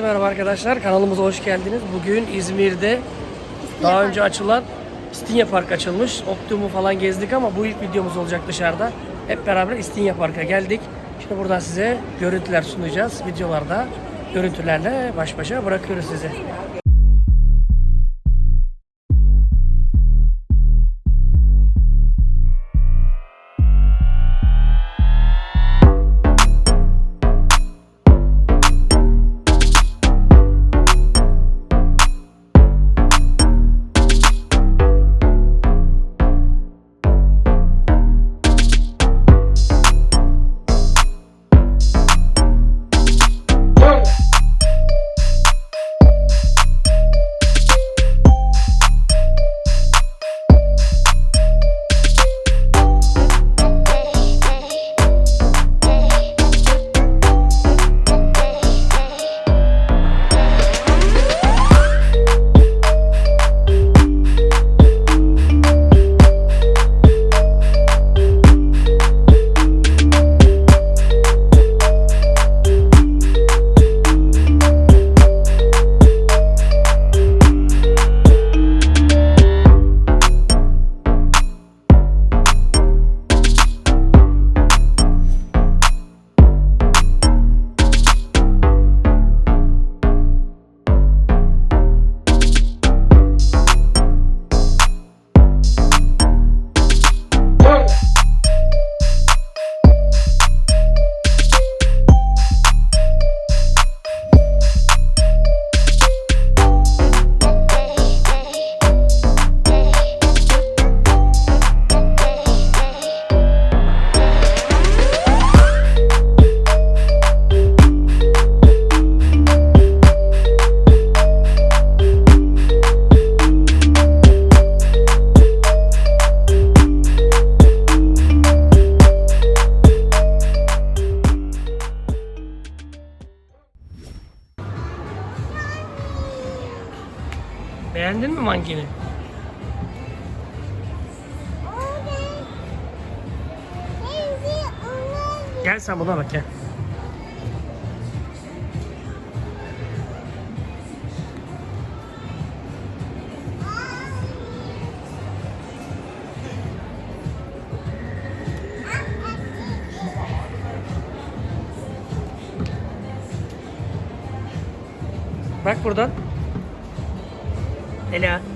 Merhaba arkadaşlar, kanalımıza hoş geldiniz. Bugün İzmir'de daha önce açılan İstinye Park açılmış. Optimum falan gezdik ama bu ilk videomuz olacak dışarıda. Hep beraber İstinye Park'a geldik. Şimdi buradan size görüntüler sunacağız. Videolarda görüntülerle baş başa bırakıyoruz sizi. Mankeni? Gel sen buna bak gel. Bak buradan. Ela. I'm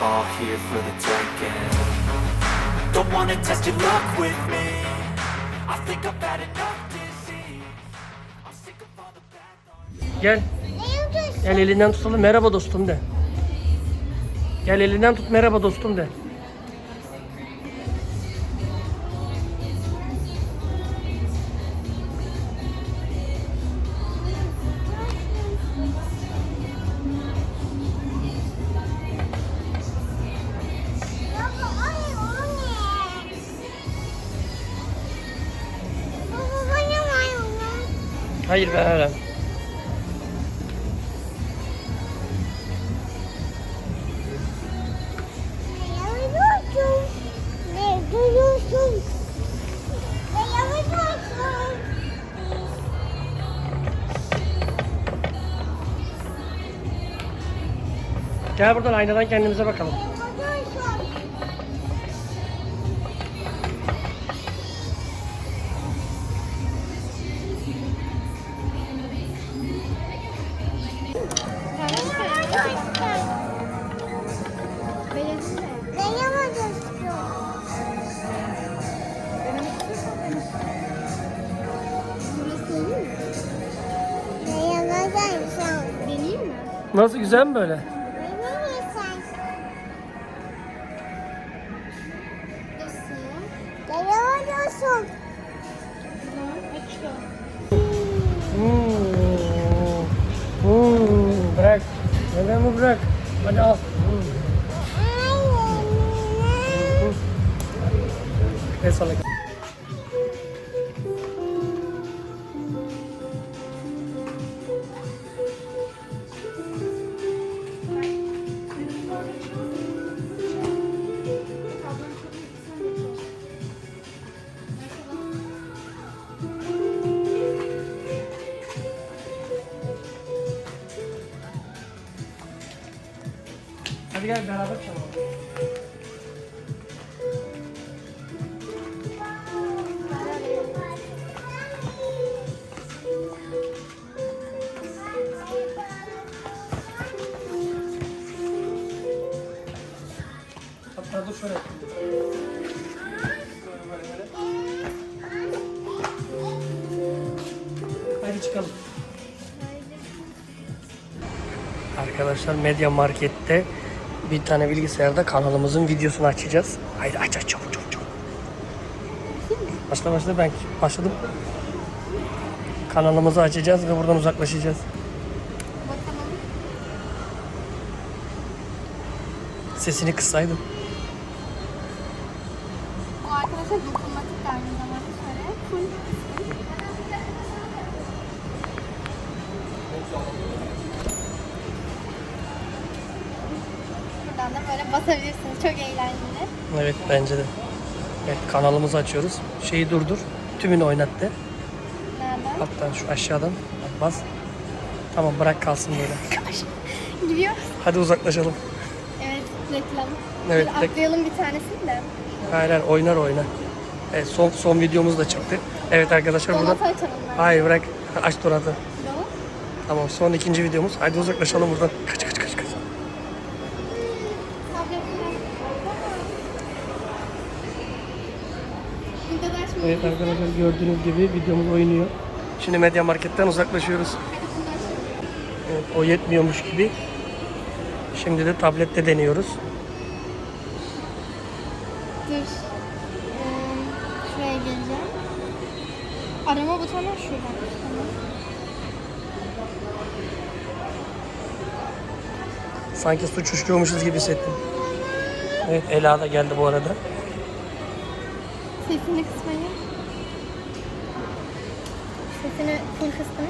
all here for the taking. Don't wanna test your luck with me. I think I've had enough disease. I'm sick of all the bad thoughts. Gel. Gel elinden tutalım. Merhaba dostum de. Gel elinden tut merhaba dostum de. Hayır ben öyle. Gel buradan aynadan kendimize bakalım. Nasıl güzel mi böyle? Hmm. Hmm. Bırak. Neden mi bırak? Hadi al. Hmm. Ve sana. Hadi gel beraber çalalım. Hatta dur şöyle. Hadi çıkalım. Arkadaşlar Media Market'te bir tane bilgisayarda kanalımızın videosunu açacağız. Haydi aç aç çabuk çabuk çabuk. Başla başla ben başladım. Kanalımızı açacağız ve buradan uzaklaşacağız. Sesini kıssaydım. Şöyle. Full. Buradan da böyle basabilirsiniz. Çok eğlenceli. Evet bence de. Evet kanalımızı açıyoruz. Şeyi durdur. Tümünü oynattı. Nereden? Hatta şu aşağıdan Bak, bas. Tamam bırak kalsın böyle. Gidiyor. Hadi uzaklaşalım. Evet reklam. Evet, rek- atlayalım bir tanesini de. Hayır hayır oynar oynar. Evet son son videomuz da çıktı. Evet arkadaşlar burada. Donatı açalım ben. Hayır bırak. Aç Donat'ı. Donat. Tamam son ikinci videomuz. Hadi uzaklaşalım buradan. Kaç kaç kaç kaç. Tabletler. Burada da açmayı Evet arkadaşlar gördüğünüz gibi videomuz oynuyor. Şimdi Media Market'ten uzaklaşıyoruz. Evet, o yetmiyormuş gibi. Şimdi de tablette deniyoruz. Dur. Ee, şuraya geleceğim. Arama butonu şurada. Tamam. Sanki suç işliyormuşuz gibi hissettim. Evet Ela da geldi bu arada. Sesini kısmayı. Sesini full kıstım.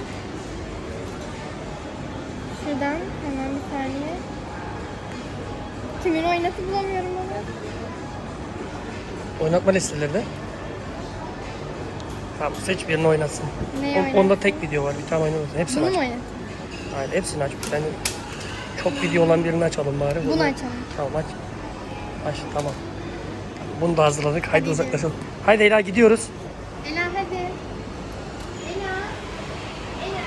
Şuradan hemen bir saniye. Kimin oynatıp bulamıyorum onu. Oynatma listelerde. Tamam seç birini oynatsın. Neyi On- oynat? onda tek video var. Bir tane oynamasın. Hepsini Bunu aç. mu oynat? Hayır hepsini aç. Bir tane çok video olan birini açalım bari. Bunu açalım. Tamam aç. Aç tamam. Bunu da hazırladık. Haydi uzaklaşalım. Haydi Ela gidiyoruz. Ela hadi. Ela. Ela.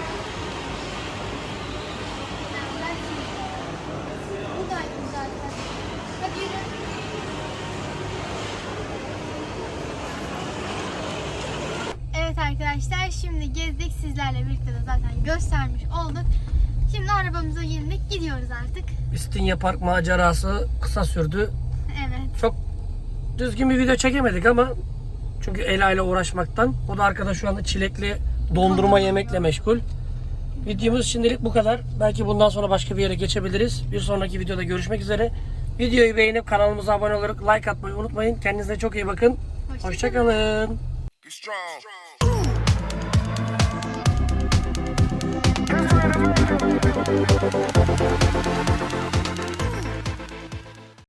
Buradaydım zaten. Hadi yürü. Evet arkadaşlar şimdi gezdik sizlerle birlikte de zaten göstermiş olduk. Şimdi arabamıza bindik gidiyoruz artık. İstinye Park macerası kısa sürdü. Evet. Çok düzgün bir video çekemedik ama çünkü Ela ile uğraşmaktan. O da arkadaş şu anda çilekli dondurma yemekle meşgul. Videomuz şimdilik bu kadar. Belki bundan sonra başka bir yere geçebiliriz. Bir sonraki videoda görüşmek üzere. Videoyu beğenip kanalımıza abone olarak like atmayı unutmayın. Kendinize çok iyi bakın. Hoşçakalın. Strong.